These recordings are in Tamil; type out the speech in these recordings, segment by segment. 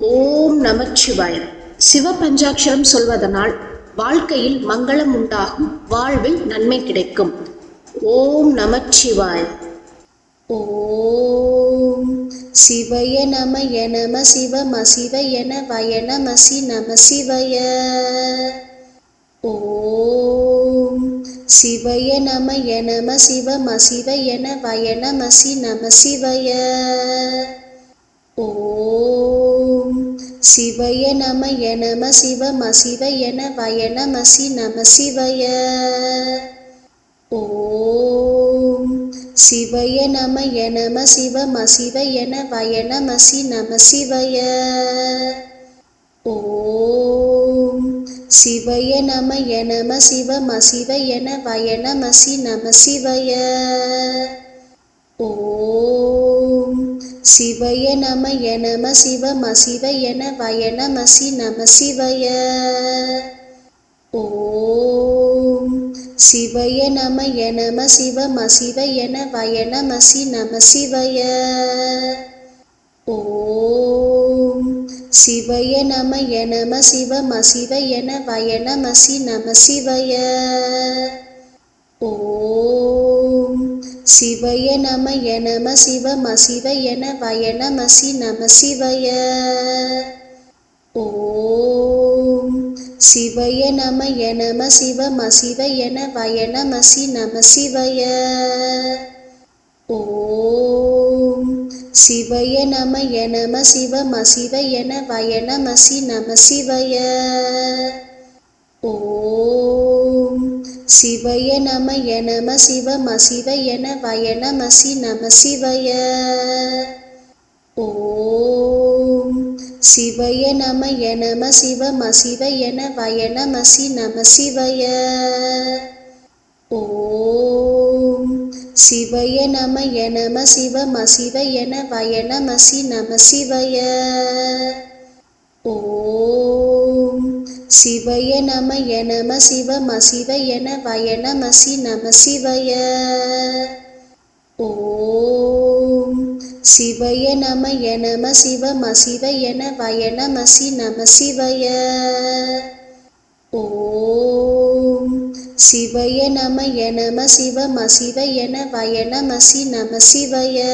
ஓம் நமச்சிவாய. சிவபஞ்சாட்சரம் சொல்வதனால் வாழ்க்கையில் மங்களம் உண்டாகும் வாழ்வில் நன்மை கிடைக்கும். ஓம் நமச்சிவாய. ஓம் சிவய நம நம சிவம சிவய நவய நமசி நம சிவய. ஓம் சிவய நம நம சிவம சிவய நவய நமசி நம சிவய. ஓம் சிவய நமய நம சிவம சிவய வய நமசி நம சிவய. ஓம் சிவய நமய நம சிவம சிவய வய நமசி நம சிவய. ஓம் சிவய நமய நம சிவம சிவய வய நமசி நம சிவய. ஓம் சிவய நமய நம சிவம சிவய நவய நமசி நம சிவய. ஓம் சிவய நமய நம சிவம சிவய நவய நமசி நம சிவய. ஓம் சிவய நமய நம சிவம சிவய நவய நமசி நம சிவய. ஓம் சிவய நமய நம சிவம சிவய நவய நமசி நம சிவய ஓம் சிவய நமய நம சிவம சிவய நவய நமசி நம சிவய ஓம் சிவய நமய நம சிவம சிவய நவய நமசி நம சிவய ஓம் சிவய நமய நம சிவம சிவய வய நமசி நம சிவய. ஓம் சிவய நமய நம சிவம சிவய வய நமசி நம சிவய. ஓம் சிவய நமய நம சிவம சிவய வய நமசி நம சிவய. ஓம் சிவய நமய நம சிவம சிவய நவய நமசி நம சிவய. ஓம் சிவய நமய நம சிவம சிவய நவய நமசி நம சிவய. ஓம் சிவய நமய நம சிவம சிவய நவய நமசி நம சிவய.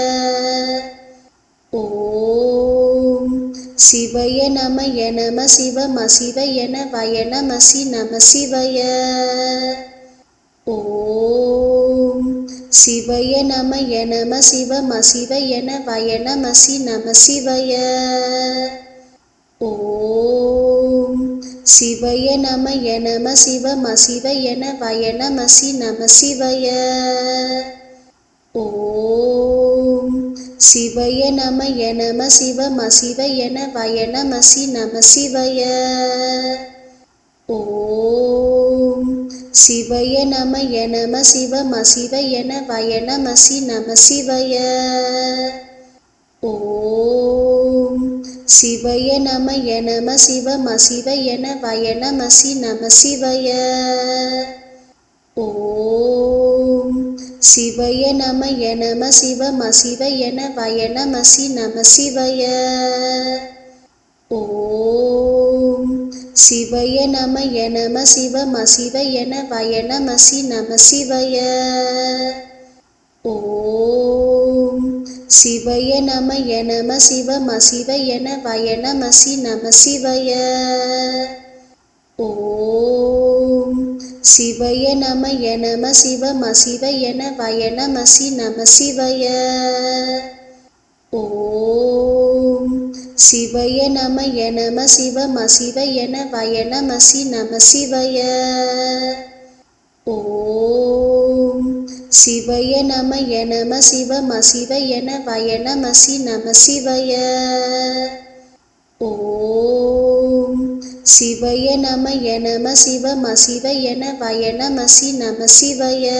ஓம் சிவய நமய நம சிவம சிவய நவய நமசி நம சிவய. ஓம் சிவய நமய நம சிவம சிவய நவய நமசி நம சிவய. ஓம் சிவய நமய நம சிவம சிவய நவய நமசி நம சிவய. ஓம் சிவய நமய நம சிவம சிவய நவய நமசி நம சிவய ஓம் சிவய நமய நம சிவம சிவய நவய நமசி நம சிவய ஓம் சிவய நமய நம சிவம சிவய நவய நமசி நம சிவய ஓம் சிவய நமய நம சிவம சிவய நவய நமசி நம சிவய. ஓம் சிவய நமய நம சிவம சிவய நவய நமசி நம சிவய. ஓம் சிவய நமய நம சிவம சிவய நவய நமசி நம சிவய. ஓம் சிவய நமய நம சிவம சிவய நவய நமசி நம சிவய. ஓம் சிவய நமய நம சிவம சிவய நவய நமசி நம சிவய. ஓம் சிவய நமய நம சிவம சிவய நவய நமசி நம சிவய. ஓம் சிவய நமய நம சிவம சிவய நவய நமசி நம சிவய.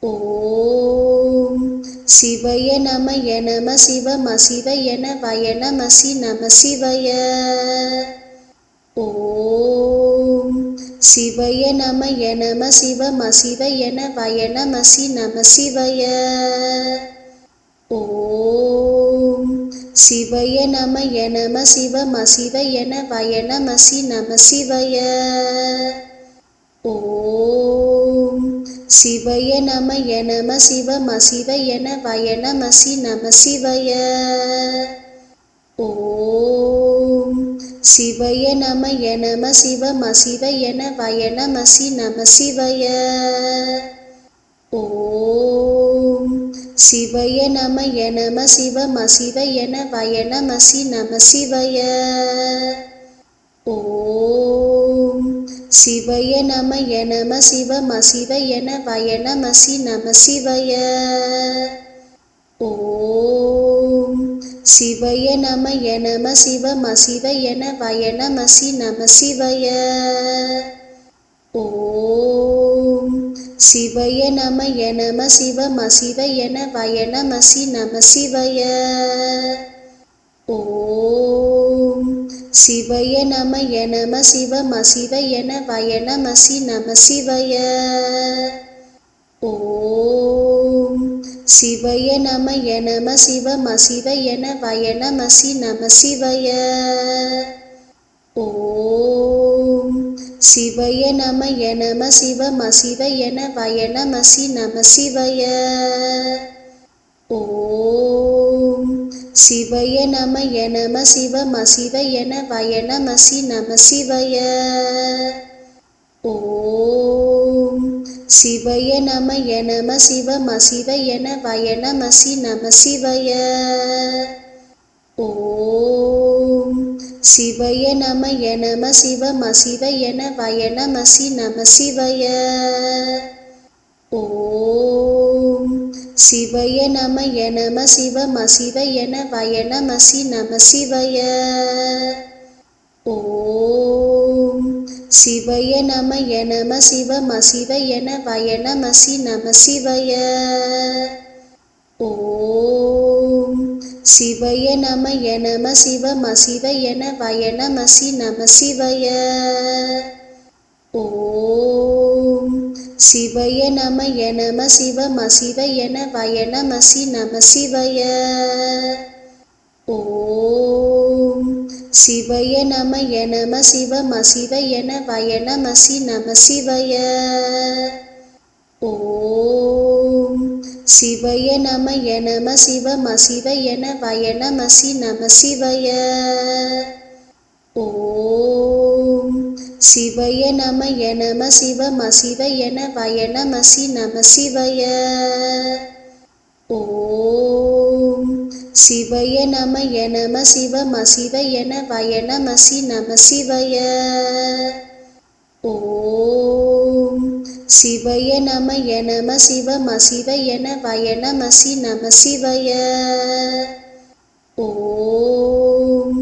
ஓம் சிவய நமய நம சிவம சிவய நவய நமசி நம சிவய. ஓம் சிவய நமய நம சிவம சிவய நவய நமசி நம சிவய. ஓம் சிவய நமய நம சிவம சிவய நவய நம சி நம சிவய. ஓம் சிவய நமய நம சிவம சிவய நவய நம சி நம சிவய. ஓம் சிவய நமய நம சிவம சிவய நவய நம சி நம சிவய. ஓம் சிவய நமய நம சிவம சிவய நவய நம சி நம சிவய. ஓம் சிவய நமய நம சிவம சிவய நவய நம சி நம சிவய. ஓம் சிவய நமய நம சிவம சிவய நவய நம சி நம சிவய. ஓம் சிவய நமய நம சிவம சிவய நவய நம சி நம சிவய ஓம் சிவய நமய நம சிவம சிவய நவய நம சி நம சிவய ஓம் சிவய நமய நம சிவம சிவய நவய நம சி நம சிவய ஓம் சிவய நமய நம சிவம சிவய நவய நம சி நம சிவய. ஓம் சிவய நமய நம சிவம சிவய நவய நம சி நம சிவய. ஓம் சிவய நமய நம சிவம சிவய நவய நம சி நம சிவய. ஓம் சிவய நமய நம சிவம சிவய நவய நம சி நம சிவய. ஓம் சிவய நமய நம சிவம சிவய நவய நம சி நம சிவய. ஓம் சிவய நமய நம சிவம சிவய நவய நம சி நம சிவய. சிவய நமய நம சிவம என வய நம சி நம சிவய. ஓம் சிவய நமய நம சிவம என வய நம சி நம சிவய. ஓம் சிவய நமய நம சிவம என வய நம சி நம சிவய. ஓம் சிவய நமய நம சிவம சிவய நவய நம சி நம சிவய. ஓம் சிவய நமய நம சிவம சிவய நவய நம சி நம சிவய. ஓம் சிவய நமய நம சிவம சிவய நவய நம சி நம சிவய. ஓம் சிவய நமய நம சிவம சிவய நவய நம சி நம சிவய ஓம்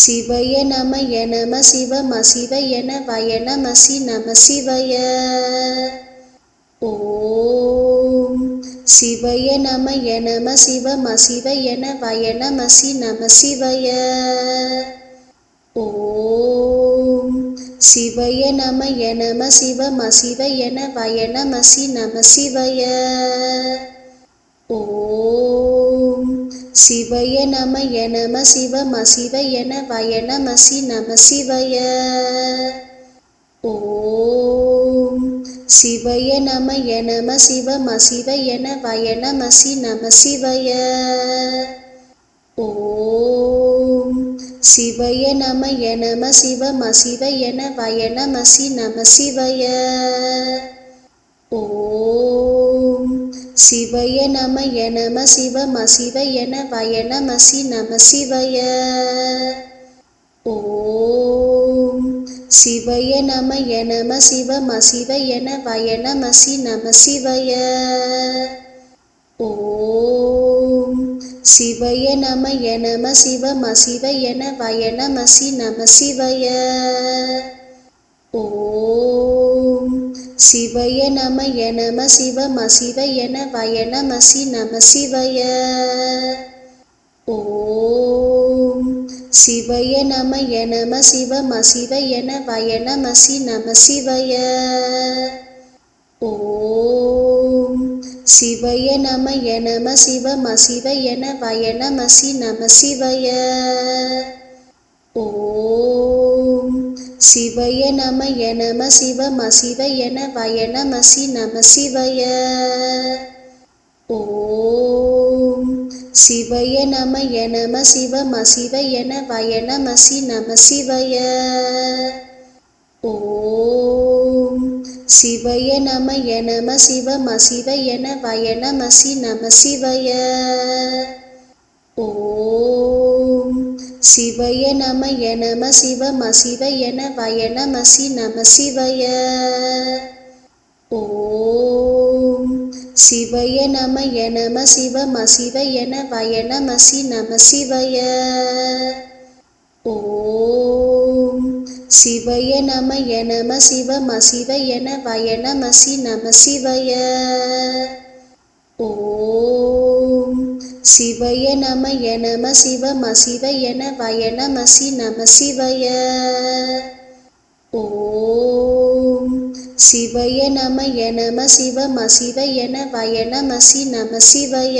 சிவய நமய நம சிவம சிவய நவய நம சி நம சிவய ஓம் சிவய நமய நம சிவம சிவய நவய நம சி நம சிவய ஓம் சிவய நமய நம சிவம சிவய நவய நம சி நம சிவய ஓம் சிவய நமய நம சிவம சிவய நவய நம சி நம சிவய ஓம் சிவய நமய நம சிவம சிவய நவய நம சி நம சிவய ஓம் சிவய நமய நம சிவம சிவய நவய நமசி நம சிவய. ஓம் சிவய நமய நம சிவம சிவய நவய நமசி நம சிவய. ஓம் சிவய நமய நம சிவம சிவய நவய நமசி நம சிவய. ஓம் சிவய நமய நம சிவம சிவய நவய நம சி நம சிவய. ஓம் சிவய நமய நம சிவம சிவய நவய நம சி நம சிவய. ஓம் சிவய நமய நம சிவம சிவய நவய நம சி நம சிவய. ஓம் சிவய நம நம சிவம சிவயன வய நமசி நம சிவய. ஓம் சிவய நம நம சிவம சிவயன வய நமசி நம சிவய. ஓம் சிவய நம நம சிவம சிவயன வய நமசி நம சிவய. ஓம் சிவய நமய நம சிவம சிவயன வய நமசி நம சிவய. ஓம் சிவய நமய நம சிவம சிவயன வய நமசி நம சிவய. ஓம் சிவய நமய நம சிவம சிவயன வய நமசி நம சிவய. ஓம் சிவய நமய நம சிவம சிவயன வய நமசி நம சிவய. ஓம் சிவய நமய நம சிவம சிவயன வய நமசி நம சிவய. ஓம் சிவய நமய நம சிவம சிவயன வய நமசி நம சிவய.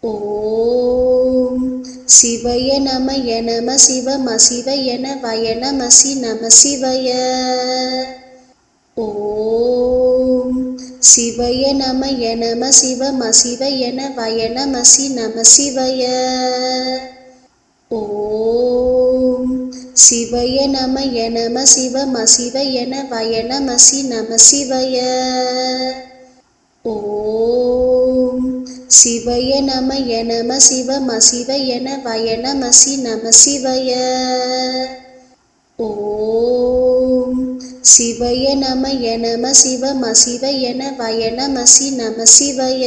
ஓம் சிவய நமய நம சிவம சிவயன வய நமசி நம சிவய. ஓம் சிவய நமய நம சிவம சிவயன வய நமசி நம சிவய. ஓம் சிவய நமய நம சிவம சிவயன வய நமசி நம சிவய. ஓம் சிவய நமய நம சிவம சிவயன வய நமசி நம சிவய. ஓம் சிவய நமய நம சிவம சிவயன வய நமசி நம சிவய.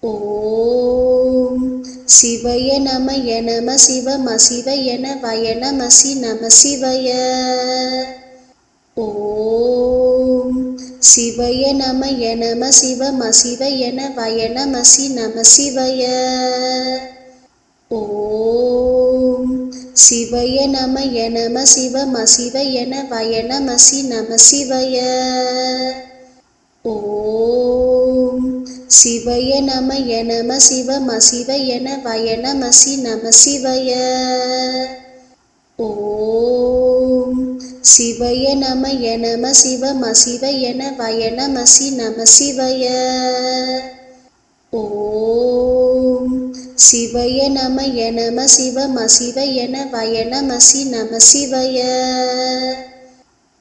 ஓம் சிவய நமய நம சிவம சிவயன வய நமசி நம சிவய. ஓம் சிவய நமய நம சிவம சிவயன வய நமசி நம சிவய. ஓம் சிவய நமய நம சிவம சிவயன வய நமசி நம சிவய. ஓம் சிவய நமய நம சிவம சிவயன வய நமசி நம சிவய. ஓம் சிவய நமய நம சிவம சிவயன வய நமசி நம சிவய ஓம் சிவய நமய நம சிவம சிவயன வய நமசி நம சிவய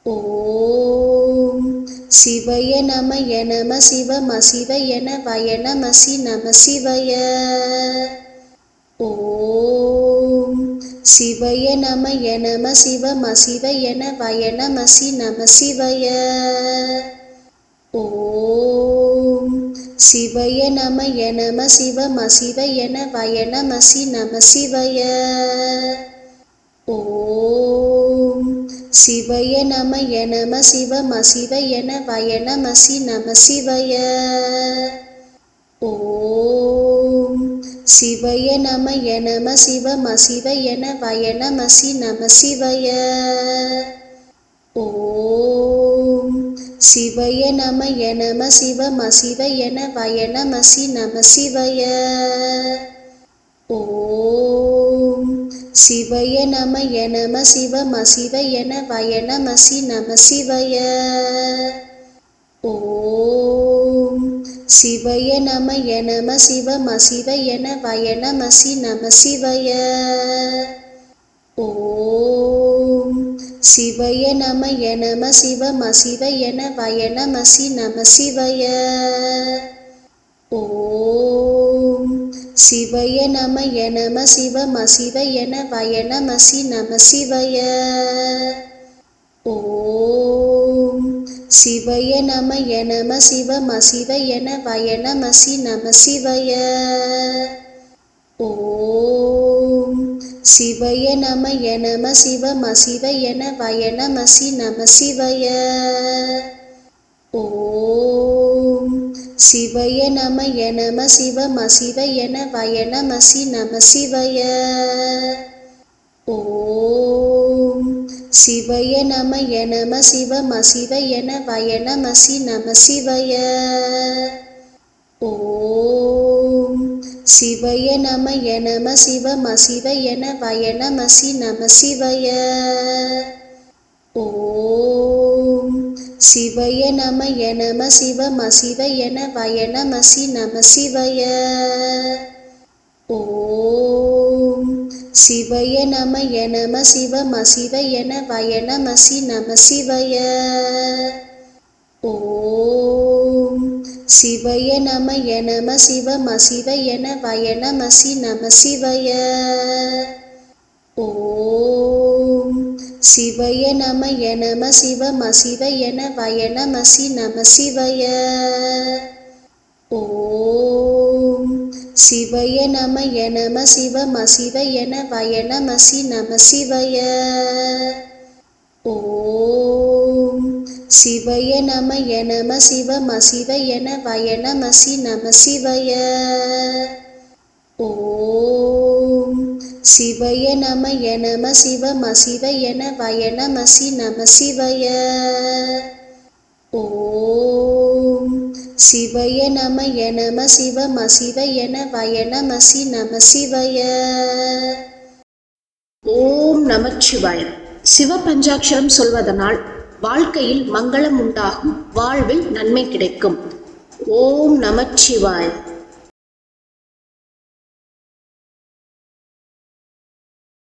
ஓம் சிவய நமய நம சிவம சிவயன வய நமசி நம சிவய ஓம் சிவய நமய நம சிவம சிவயன வய நமசி நம சிவய. ஓம் சிவய நமய நம சிவம சிவயன வய நமசி நம சிவய. ஓம் சிவய நமய நம சிவம சிவயன வய நமசி நம சிவய. ஓம் சிவய நமய நம சிவம சிவயன வய நமசி நம சிவய. ஓம் சிவய நமய நம சிவம சிவயன வய நமசி நம சிவய. ஓம் சிவய நமய நம சிவம சிவயன வய நமசி நம சிவய. ஓம் சிவய நமய நம சிவம சிவயன வய நமசி நம சிவய. ஓம் சிவய நமய நம சிவம சிவயன வய நமசி நம சிவய. ஓம் சிவய நமய நம சிவம சிவயன வய நமசி நம சிவய. ஓம் சிவய நமய நம சிவம சிவயன வய நமசி நம சிவய. ஓம் சிவய நமய நம சிவம சிவயன வய நமசி நம சிவய. ஓம் சிவய நமய நம சிவம சிவயன வய நமசி நம சிவய. ஓம் சிவய நமய நம சிவம சிவயன வய நமசி நம சிவய. ஓம் சிவய நமய நம சிவம சிவயன வய நமசி நம சிவய. ஓம் சிவய நமய நம சிவம சிவயன வய நமசி நம சிவய. ஓம் சிவய நமய நம சிவம சிவயன வய நமசி நம சிவய ஓம் சிவய நமய நம சிவம சிவயன வய நமசி நம சிவய ஓம் சிவய நமய நம சிவம சிவயன வய நமசி நம சிவய ஓம் சிவய நம நம சிவம சிவயன வய நமசி நம சிவய. ஓம் சிவய நம நம சிவம சிவயன வய நமசி நம சிவய. ஓம் சிவய நம நம சிவம சிவயன வய நமசி நம சிவய. ஓம் சிவய நமய நம சிவம சிவயன வய நமசி நம சிவய. ஓம் நமச்சிவாய. சிவபஞ்சாட்சரம் சொல்வதனால் வாழ்க்கையில் மங்களம் உண்டாகும் வாழ்வில் நன்மை கிடைக்கும். ஓம் நமச்சிவாய.